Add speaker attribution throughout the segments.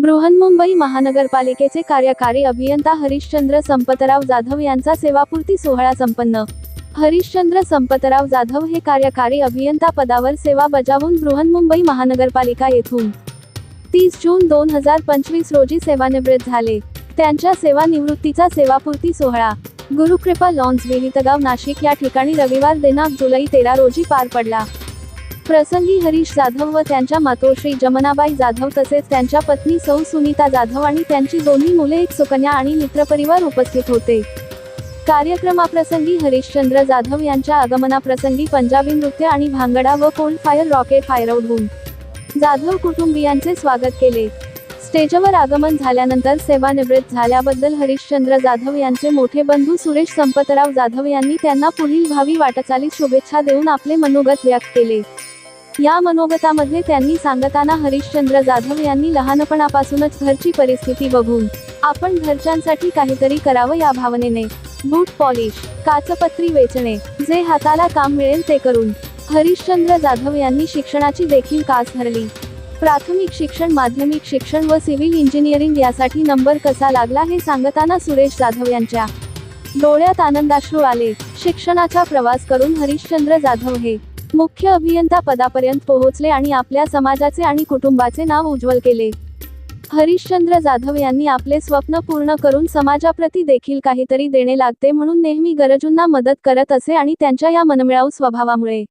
Speaker 1: बृहन्मुंबई महानगरपालिकेचे कार्यकारी अभियंता हरिश्चंद्र संपतराव जाधव यांचा सेवापूर्ती सोहळा संपन्न. हरिश्चंद्र संपतराव जाधव हे कार्यकारी अभियंता पदावर सेवा बजावून बृहन्मुंबई महानगरपालिका येथून तीस जून दोन हजार पंचवीस रोजी सेवानिवृत्त झाले. त्यांच्या सेवानिवृत्तीचा सेवापूर्ती सोहळा. गुरुकृपा लॉन्स वेलितगाव नाशिक या ठिकाणी रविवार दिनांक जुलै तेरा रोजी पार पडला. प्रसंगी हरीश जाधव व त्यांच्या मातोश्री जमनाबाई जाधव तसेच त्यांच्या पत्नी सौ सुनीता जाधव आणि त्यांची दोन्ही मुले एक सुकन्या आणि मित्रपरिवार उपस्थित होते. कार्यक्रमाप्रसंगी हरिश्चंद्र जाधव यांच्या आगमनाप्रसंगी पंजाबी नृत्य आणि भांगडा व कोल्ड फायर रॉकेट फायर उडवून जाधव कुटुंबियांचे स्वागत केले. स्टेजवर आगमन झाल्यानंतर सेवानिवृत्त झाल्याबद्दल हरिश्चंद्र जाधव यांचे मोठे बंधू सुरेश संपतराव जाधव यांनी त्यांना पुढील भावी वाटचालीत शुभेच्छा देऊन आपले मनोगत व्यक्त केले. या मनोगतामध्ये त्यांनी सांगताना हरिश्चंद्र जाधव यांनी लहानपणापासूनच घरची परिस्थिती बघून आपण घरच्यांसाठी काहीतरी करावं या भावनेने बूट पॉलिश काचपत्री वेचणे जे हाताला काम मिळेल ते करून हरिश्चंद्र जाधव यांनी शिक्षणाची देखील कास धरली. प्राथमिक शिक्षण माध्यमिक शिक्षण व सिव्हिल इंजिनिअरिंग यासाठी नंबर कसा लागला हे सांगताना सुरेश जाधव यांच्या डोळ्यात आनंदाश्रू आले. शिक्षणाचा प्रवास करून हरिश्चंद्र जाधव हे मुख्य अभियंता पदापर्यंत पोहोचले आणि आपल्या समाजाचे आणि कुटुंबाचे नाव उज्ज्वल केले. हरिश्चंद्र जाधव यांनी आपले स्वप्न पूर्ण करून समाजाप्रती देखील काहीतरी देणे लागते म्हणून नेहमी गरजूंना मदत करत असे आणि त्यांच्या या मनमिळाऊ स्वभावामुळे.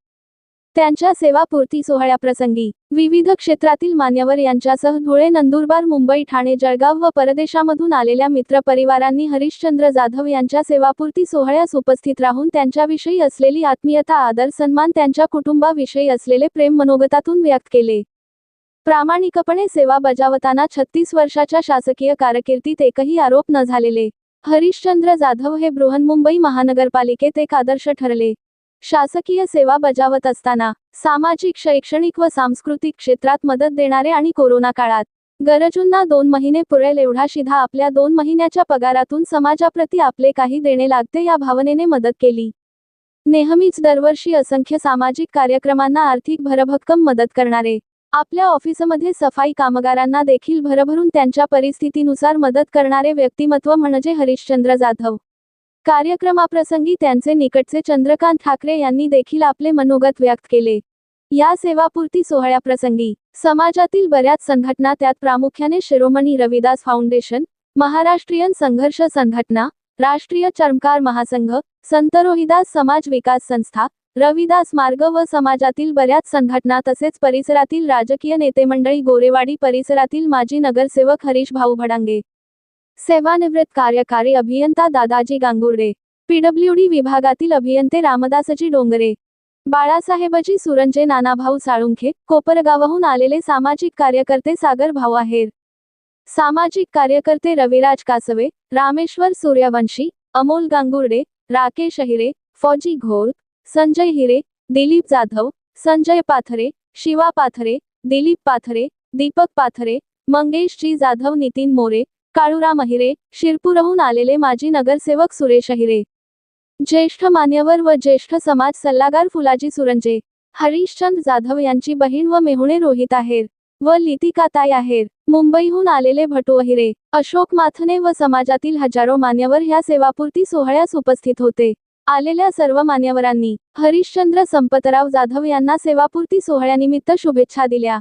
Speaker 1: त्यांच्या सेवापूर्ती सोहळ्याप्रसंगी विविध क्षेत्रातील मान्यवर यांच्यासह धुळे नंदुरबार मुंबई ठाणे जळगाव व परदेशामधून आलेल्या मित्रपरिवारांनी हरिश्चंद्र जाधव यांच्या सेवापूर्ती सोहळ्यास उपस्थित राहून त्यांच्याविषयी असलेली आत्मीयता आदर सन्मान त्यांच्या कुटुंबाविषयी असलेले प्रेम मनोगतातून व्यक्त केले. प्रामाणिकपणे सेवा बजावताना छत्तीस वर्षाच्या शासकीय कारकिर्दीत एकही आरोप न झालेले. हरिश्चंद्र जाधव हे बृहन्मुंबई महानगरपालिकेत एक आदर्श ठरले. शासकीय सेवा बजावत असताना सामाजिक शैक्षणिक व सांस्कृतिक क्षेत्रात मदत देणारे आणि कोरोना काळात गरजूंना दोन महिने पुरेल एवढा शिधा आपल्या दोन महिन्याच्या पगारातून समाजाप्रती आपले काही देणे लागते या भावनेने मदत केली. नेहमीच दरवर्षी असंख्य सामाजिक कार्यक्रमांना आर्थिक भरभक्कम मदत करणारे आपल्या ऑफिसमध्ये सफाई कामगारांना देखील भरभरून त्यांच्या परिस्थितीनुसार मदत करणारे व्यक्तिमत्व म्हणजे हरिश्चंद्र जाधव. कार्यक्रमाप्रसंगी त्यांचे निकटचे चंद्रकांत ठाकरे यांनी देखील आपले मनोगत व्यक्त केले. या सेवापूर्ती सोहळ्याप्रसंगी समाजातील बऱ्याच संघटना त्यात प्रामुख्याने शिरोमणी रविदास फाउंडेशन महाराष्ट्रीयन संघर्ष संघटना राष्ट्रीय चर्मकार महासंघ संत रोहिदास समाज विकास संस्था रविदास मार्ग व समाजातील बऱ्याच संघटना तसेच परिसरातील राजकीय नेते मंडळी गोरेवाडी परिसरातील माजी नगरसेवक हरीश भाऊ भडांगे. सेवानिवृत्त कार्यकारी अभियंता दादाजी गांगुर्डे पीडब्ल्यूडी विभागातील अभियंते रामदासजी डोंगरे बाळासाहेबजी सुरंजे नानाभाऊ साळुंखे कोपरगावहून आलेले सामाजिक कार्यकर्ते सागर भाऊ आहेर. सामाजिक कार्यकर्ते रविराज कासवे रामेश्वर सूर्यवंशी अमोल गांगुर्डे राकेश अहिरे फौजी घोळ संजय हिरे दिलीप जाधव संजय पाथरे शिवा पाथरे दिलीप पाथरे दीपक पाथरे मंगेशजी जाधव नितीन मोरे काळूराम अहिरे शिरपूरहून आलेले माजी नगरसेवक सुरेश अहिरे. ज्येष्ठ मान्यवर व ज्येष्ठ समाज सल्लागार फुलाजी सुरंजे हरीशचंद जाधव यांची बहीण व मेहुणे रोहित आहेर व लितिकाताई आहेर. मुंबईहून आलेले भटू अहिरे अशोक माथने व समाजातील हजारो मान्यवर ह्या सेवापूर्ती सोहळ्यास उपस्थित होते. आलेल्या सर्व मान्यवरांनी हरिश्चंद्र संपतराव जाधव यांना सेवापूर्ती सोहळ्यानिमित्त शुभेच्छा दिल्या.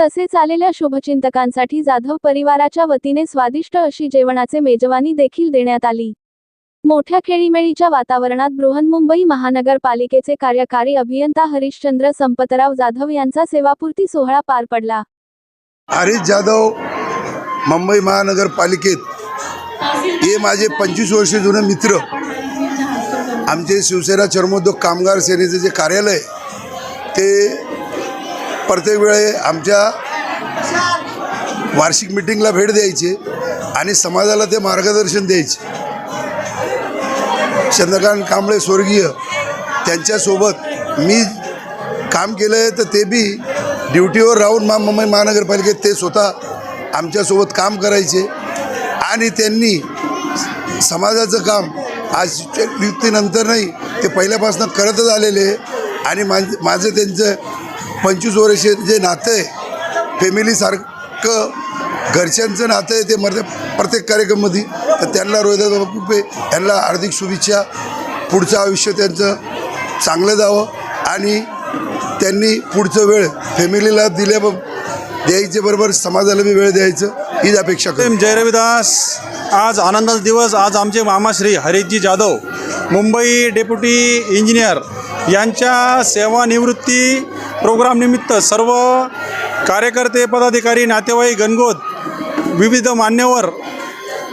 Speaker 1: तसेच आलेल्या शुभचिंतकांसाठी जाधव परिवाराच्या वतीने स्वादिष्ट अशी जेवणाचे मेजवानी देखील देण्यात आली. मोठ्या खेळीमेळीच्या वातावरणात बृहन्मुंबई महानगरपालिकेचे कार्यकारी अभियंता हरिश्चंद्र संपतराव जाधव यांचा सेवापूर्ती सोहळा पार पडला.
Speaker 2: हरीश जाधव मुंबई महानगरपालिकेत हे माझे पंचवीस वर्ष जुने मित्र. आमचे शिवसेना चर्मोद्योग कामगार सेनेचे जे कार्यालय ते प्रत्येक वेळे आमच्या वार्षिक मिटिंगला भेट द्यायचे आणि समाजाला ते मार्गदर्शन द्यायचे. चंद्रकांत कांबळे स्वर्गीय त्यांच्यासोबत मी काम केलं आहे तर ते बी ड्युटीवर राहून मा मुंबई महानगरपालिकेत ते स्वतः आमच्यासोबत काम करायचे. आणि त्यांनी समाजाचं काम आज नियुक्तीनंतर नाही ते पहिल्यापासून करतच आलेले आणि माझे माझं त्यांचं पंचवीस वर्ष जे नातं आहे फॅमिलीसारखं घरच्यांचं नातं आहे ते मर्द प्रत्येक कार्यक्रममध्ये तर त्यांना रोहिदास कुपे यांना हार्दिक शुभेच्छा. पुढचं आयुष्य त्यांचं चांगलं जावं आणि त्यांनी पुढचं वेळ फॅमिलीला दिल्या द्यायचे बरोबर समाजाला बी वेळ द्यायचं हीच अपेक्षा करतो.
Speaker 3: जय रविदास. आज आनंदाचा दिवस आज आमचे मामाश्री हरीशजी जाधव मुंबई डेप्युटी इंजिनियर यांच्या सेवानिवृत्ती प्रोग्रामनिमित्त सर्व कार्यकर्ते पदाधिकारी नातेवाईक गणगोत विविध मान्यवर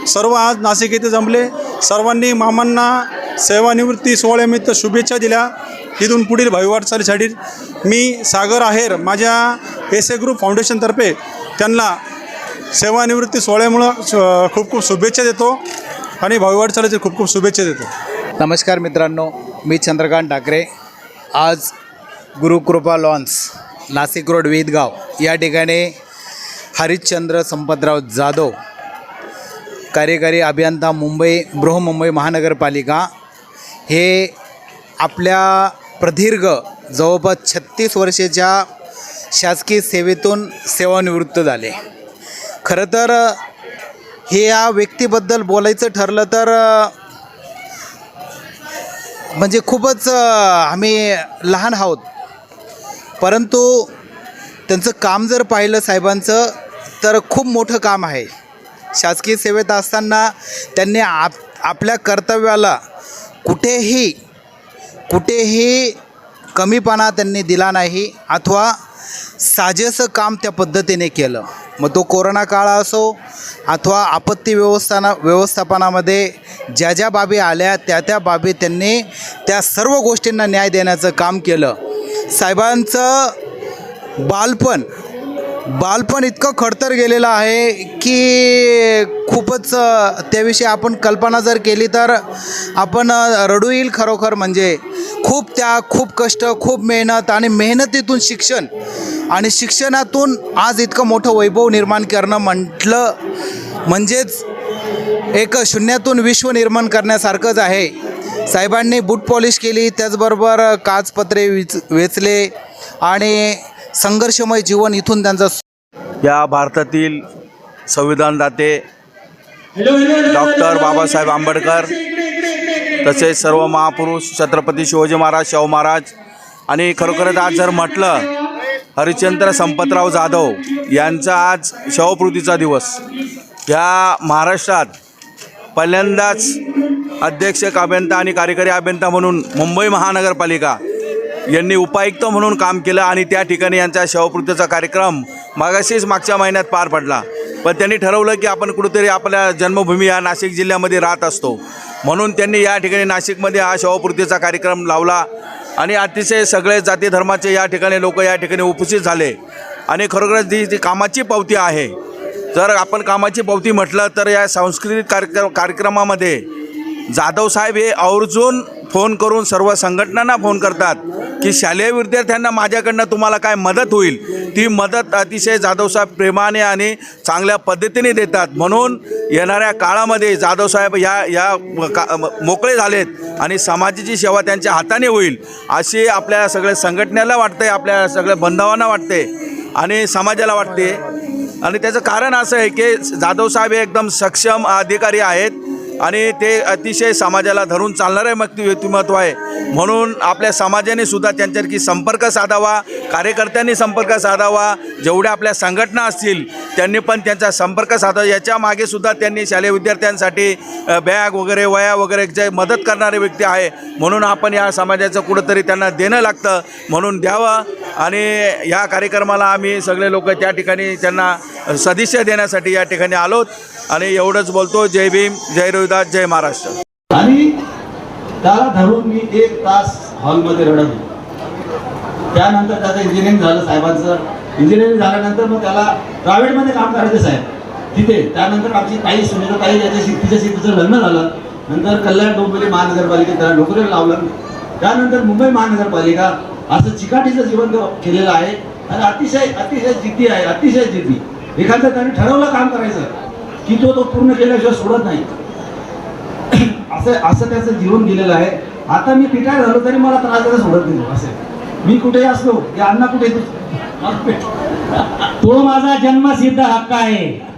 Speaker 3: सर्व आज नाशिक येथे जमले. सर्वांनी मामांना सेवानिवृत्ती सोहळ्यानिमित्त शुभेच्छा दिल्या. इथून पुढील भावी वाटचालीसाठी मी सागर आहेर माझ्या एस ए ग्रुप फाउंडेशनतर्फे त्यांना सेवानिवृत्ती सोहळ्यामुळं खूप खूप शुभेच्छा देतो आणि भावी वाटचालीचे खूप खूप शुभेच्छा देतो.
Speaker 4: नमस्कार मित्रांनो मी चंद्रकांत ठाकरे. आज गुरुकृपा लॉन्स नाशिक रोड वेदगाव या ठिकाणी हरिश्चंद्र संपतराव जाधव कार्यकारी अभियंता मुंबई बृहमुंबई महानगरपालिका हे आपल्या प्रदीर्घ जवळपास छत्तीस वर्षाच्या शासकीय सेवेतून सेवानिवृत्त झाले. खरं तर हे या व्यक्तीबद्दल बोलायचं ठरलं तर म्हणजे खूपच आम्ही लहान आहोत. परंतु त्यांचं काम जर पाहिलं साहेबांचं तर खूप मोठं काम आहे. शासकीय सेवेत असताना त्यांनी आप आपल्या कर्तव्याला कुठेही कुठेही कमीपणा त्यांनी दिला नाही अथवा साजेसं काम त्या पद्धतीने केलं. मग तो कोरोना काळ असो अथवा आपत्ती व्यवस्थाना व्यवस्थापनामध्ये ज्या ज्या बाबी आल्या त्या त्या बाबी त्यांनी त्या सर्व गोष्टींना न्याय देण्याचं काम केलं. साहेबांचं बालपण बालपण इतकं खडतर गेलेलं आहे की खूपच त्याविषयी आपण कल्पना जर केली तर आपण रडू येईल खरोखर म्हणजे. खूप त्या खूप कष्ट खूप मेहनत आणि मेहनतीतून शिक्षण आणि शिक्षणातून आज इतकं मोठं वैभव निर्माण करणं म्हटलं म्हणजेच एक शून्यातून विश्व निर्माण करण्यासारखंच आहे. साहेबांनी बूट पॉलिश केली त्याचबरोबर काचपत्रे विच वेचले आणि संघर्षमय जीवन इथून त्यांचं
Speaker 5: या भारतातील संविधानदाते डॉक्टर बाबासाहेब आंबेडकर तसेच सर्व महापुरुष छत्रपती शिवाजी महाराज शाहू महाराज आणि खरोखरच आज जर म्हटलं हरिश्चंद्र संपतराव जाधव यांचा आज शवपृतीचा दिवस. ह्या महाराष्ट्रात पहिल्यांदाच अध्यक्षक अभियंता आणि कार्यकारी अभियंता म्हणून मुंबई महानगरपालिका यांनी उपायुक्त म्हणून काम केलं आणि त्या ठिकाणी यांचा शवपूर्तीचा कार्यक्रम मागाशीच मागच्या महिन्यात पार पडला. पण त्यांनी ठरवलं की आपण कुठेतरी आपल्या जन्मभूमी या नाशिक जिल्ह्यामध्ये राहत असतो. म्हणून त्यांनी या ठिकाणी नाशिकमध्ये हा शवपूर्तीचा कार्यक्रम लावला आणि अतिशय सगळे जाती धर्माचे या ठिकाणी लोक या ठिकाणी उपस्थित झाले. आणि खरोखरच जी जी कामाची पावती आहे जर आपण कामाची पावती म्हटलं तर या सांस्कृतिक कार्यक्रम कार्यक्रमामध्ये जाधव साहेब हे आवर्जून फोन करून सर्व संघटनांना फोन करतात की शालेय विद्यार्थ्यांना माझ्याकडनं तुम्हाला काय मदत होईल? ती मदत अतिशय जाधवसाहेब प्रेमाने आणि चांगल्या पद्धतीने देतात. म्हणून येणाऱ्या काळामध्ये जाधवसाहेब या या का मोकळे झालेत आणि समाजाची सेवा त्यांच्या हाताने होईल अशी आपल्या सगळ्या संघटनेला वाटते आपल्या सगळ्या बंधवांना वाटते आणि समाजाला वाटते आणि त्याचं कारण असं आहे की जाधवसाहेब हे एकदम सक्षम अधिकारी आहेत. आणि ते अतिशय समाजाला धरून चालणारे व्यक्ती व्यक्तिमत्व आहे. म्हणून आपल्या समाजाने सुद्धा त्यांच्यासारखी संपर्क साधावा कार्यकर्त्यांनी संपर्क साधावा जेवढ्या आपल्या संघटना असतील त्यांनी पण त्यांचा संपर्क साधावा. याच्या मागे सुद्धा त्यांनी शालेय विद्यार्थ्यांसाठी बॅग वगैरे वया वगैरे जे मदत करणारे व्यक्ती आहे. म्हणून आपण या समाजाचं कुठंतरी त्यांना देणं लागतं. म्हणून द्यावं आणि या कार्यक्रमाला आम्ही सगळे लोक त्या ठिकाणी त्यांना सदिच्छा देण्यासाठी या ठिकाणी आलोत. आणि एवढंच बोलतो जय भीम जय रविदास जय महाराष्ट्र.
Speaker 6: आणि त्याला धरून मी एक तास हॉलमध्ये रडलो. त्यानंतर त्याचं इंजिनिअरिंग झालं साहेबांचं. इंजिनिअरिंग झाल्यानंतर मग त्याला प्रायव्हेटमध्ये काम करायचं साहेब. तिथे. त्यानंतर आमची काही सुनीता काही त्याच्याशी तिच्याशी तिचं लग्न झालं. नंतर कल्याण डोंबिवली महानगरपालिकेत त्याला नोकरीला लावलं. त्यानंतर मुंबई महानगरपालिका असं चिकाटीचं जीवन केलेलं आहे. आणि अतिशय अतिशय जिद्दी आहे अतिशय जिद्दी. एखादं त्याने ठरवलं काम करायचं. की तो तो पूर्ण केल्याशिवाय सोडत नाही. असं असं त्याचं जीवन गेलेलं आहे. आता मी पिटाळ झालो तरी मला त्रास द्यायला सोडत नाही. असे मी कुठेही असलो की अण्णा कुठे
Speaker 7: तो माझा जन्मसिद्ध हक्क आहे.